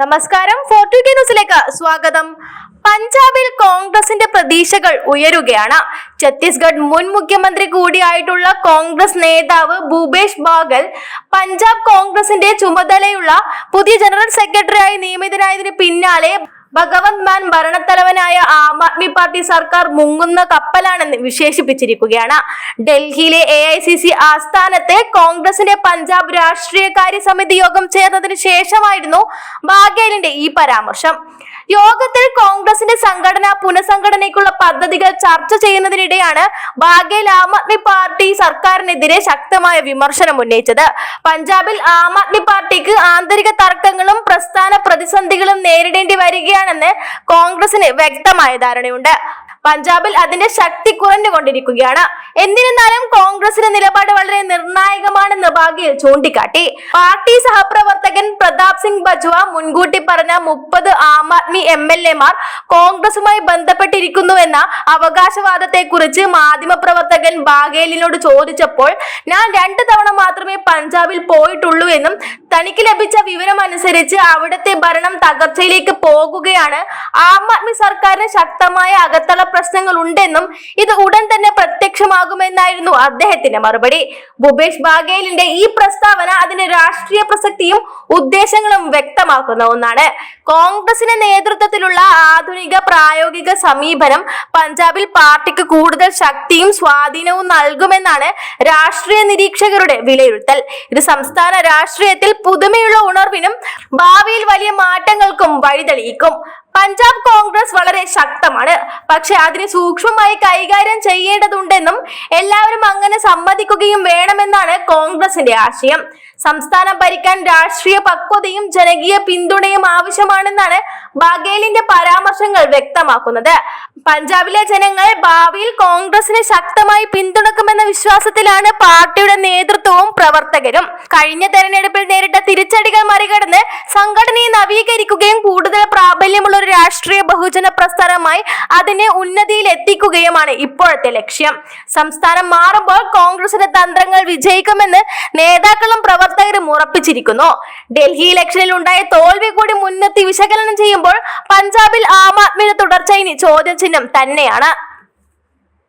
നമസ്കാരം. ഫോർട്ടു കെ ന്യൂസിലേക്ക് സ്വാഗതം. പഞ്ചാബിൽ കോൺഗ്രസിന്റെ പ്രതീക്ഷകൾ ഉയരുകയാണ്. ഛത്തീസ്ഗഡ് മുൻ മുഖ്യമന്ത്രി കൂടിയായിട്ടുള്ള കോൺഗ്രസ് നേതാവ് ഭൂപേഷ് ബാഗൽ പഞ്ചാബ് കോൺഗ്രസിന്റെ ചുമതലയുള്ള പുതിയ ജനറൽ സെക്രട്ടറിയായി നിയമിതനായതിന് പിന്നാലെ ഭഗവന്ത് മാൻ ഭരണത്തലവനായ ആം ആദ്മി പാർട്ടി സർക്കാർ മുങ്ങുന്ന കപ്പലാണെന്ന് വിശേഷിപ്പിച്ചിരിക്കുകയാണ്. ഡൽഹിയിലെ എ ഐ സി സി ആസ്ഥാനത്തെ കോൺഗ്രസിന്റെ പഞ്ചാബ് രാഷ്ട്രീയകാര്യ സമിതി യോഗം ചേർന്നതിന് ശേഷമായിരുന്നു ബാഗേലിന്റെ ഈ പരാമർശം. യോഗത്തിൽ കോൺഗ്രസിന്റെ സംഘടന പുനഃസംഘടനയ്ക്കുള്ള പദ്ധതികൾ ചർച്ച ചെയ്യുന്നതിനിടെയാണ് ബാഗേൽ ആം ആദ്മി പാർട്ടി സർക്കാരിനെതിരെ ശക്തമായ വിമർശനം ഉന്നയിച്ചത്. പഞ്ചാബിൽ ആം ആദ്മി പാർട്ടിക്ക് ആന്തരിക തർക്കങ്ങളും പ്രസ്ഥാന പ്രതിസന്ധികളും നേരിടേണ്ടി വരികയാണെന്ന് കോൺഗ്രസിന് വ്യക്തമായ ധാരണയുണ്ട്. പഞ്ചാബിൽ അതിന്റെ ശക്തി കുറഞ്ഞുകൊണ്ടിരിക്കുകയാണ്. എന്നിരുന്നാലും കോൺഗ്രസിന്റെ നിലപാട് വളരെ നിർണായകമാണെന്ന് ബാഗിൽ ചൂണ്ടിക്കാട്ടി. പാർട്ടി സഹപ്രവർത്തകൻ പ്രതാപ് സിംഗ് ബജ്വ മുൻകൂട്ടി പറഞ്ഞ മുപ്പത് ആം ആദ്മി എം എൽ എമാർ കോൺഗ്രസുമായി ബന്ധപ്പെട്ടിരിക്കുന്നുവെന്ന അവകാശവാദത്തെ കുറിച്ച് മാധ്യമപ്രവർത്തകൻ ബാഗേലിനോട് ചോദിച്ചപ്പോൾ ഞാൻ രണ്ടു തവണ മാത്രമേ പഞ്ചാബിൽ പോയിട്ടുള്ളൂ എന്നും തനിക്ക് ലഭിച്ച വിവരം അനുസരിച്ച് അവിടുത്തെ ഭരണം തകർച്ചയിലേക്ക് പോകുകയാണ് ആം ആദ്മി സർക്കാരിന് ശക്തമായ അകത്തള പ്രശ്നങ്ങൾ ഉണ്ടെന്നും ഇത് ഉടൻ തന്നെ പ്രത്യക്ഷമാകുമെന്നായിരുന്നു അദ്ദേഹത്തിന്റെ മറുപടി. ഭൂപേഷ് ബാഗേലിന്റെ ഈ പ്രസ്താവന അതിന്റെ രാഷ്ട്രീയ പ്രസക്തിയും ഉദ്ദേശങ്ങളും വ്യക്തമാക്കുന്ന ഒന്നാണ്. കോൺഗ്രസിന്റെ നേതൃത്വത്തിലുള്ള ആധുനിക പ്രായോഗിക സമീപനം പഞ്ചാബിൽ പാർട്ടിക്ക് കൂടുതൽ ശക്തിയും സ്വാധീനവും നൽകുമെന്നാണ് രാഷ്ട്രീയ നിരീക്ഷകരുടെ വിലയിരുത്തൽ. ഇത് സംസ്ഥാന രാഷ്ട്രീയത്തിൽ പുതുമയുള്ള ഉണർവിനും ഭാവിയിൽ വലിയ മാറ്റങ്ങൾക്കും വഴിതെളിയിക്കും. കോൺഗ്രസ് വളരെ ശക്തമാണ്. പക്ഷെ അതിനെ സൂക്ഷ്മമായി കൈകാര്യം ചെയ്യേണ്ടതുണ്ടെന്നും എല്ലാവരും അങ്ങനെ സമ്മതിക്കുകയും വേണമെന്നാണ് കോൺഗ്രസിന്റെ ആശയം. സംസ്ഥാനം ഭരിക്കാൻ രാഷ്ട്രീയ പക്വതയും ജനകീയ പിന്തുണയും ആവശ്യമാണെന്നാണ് ബഗേലിന്റെ പരാമർശങ്ങൾ വ്യക്തമാക്കുന്നത്. പഞ്ചാബിലെ ജനങ്ങൾ ഭാവിയിൽ കോൺഗ്രസിനെ ശക്തമായി പിന്തുണക്കുമെന്ന വിശ്വാസത്തിലാണ് പാർട്ടിയുടെ നേതൃത്വവും പ്രവർത്തകരും. കഴിഞ്ഞ തെരഞ്ഞെടുപ്പിൽ നേരിട്ട തിരിച്ചടികൾ മറികടന്ന് സംഘടനയെ നവീകരിക്കുകയും കൂടുതൽ ഒരു രാഷ്ട്രീയ ബഹുജന പ്രസ്ഥാനമായി അതിനെ ഉന്നതിയിൽ എത്തിക്കുകയുമാണ് ഇപ്പോഴത്തെ ലക്ഷ്യം. സംസ്ഥാനം മാറുമ്പോൾ കോൺഗ്രസിന്റെ തന്ത്രങ്ങൾ വിജയിക്കുമെന്ന് നേതാക്കളും പ്രവർത്തകരും ഉറപ്പിച്ചിരിക്കുന്നു. ഡൽഹി ഇലക്ഷനിൽ ഉണ്ടായ തോൽവി കൂടി മുൻനിർത്തി വിശകലനം ചെയ്യുമ്പോൾ പഞ്ചാബിൽ ആം ആദ്മിയുടെ തുടർച്ച ഇനി ചോദ്യചിഹ്നം തന്നെയാണ്.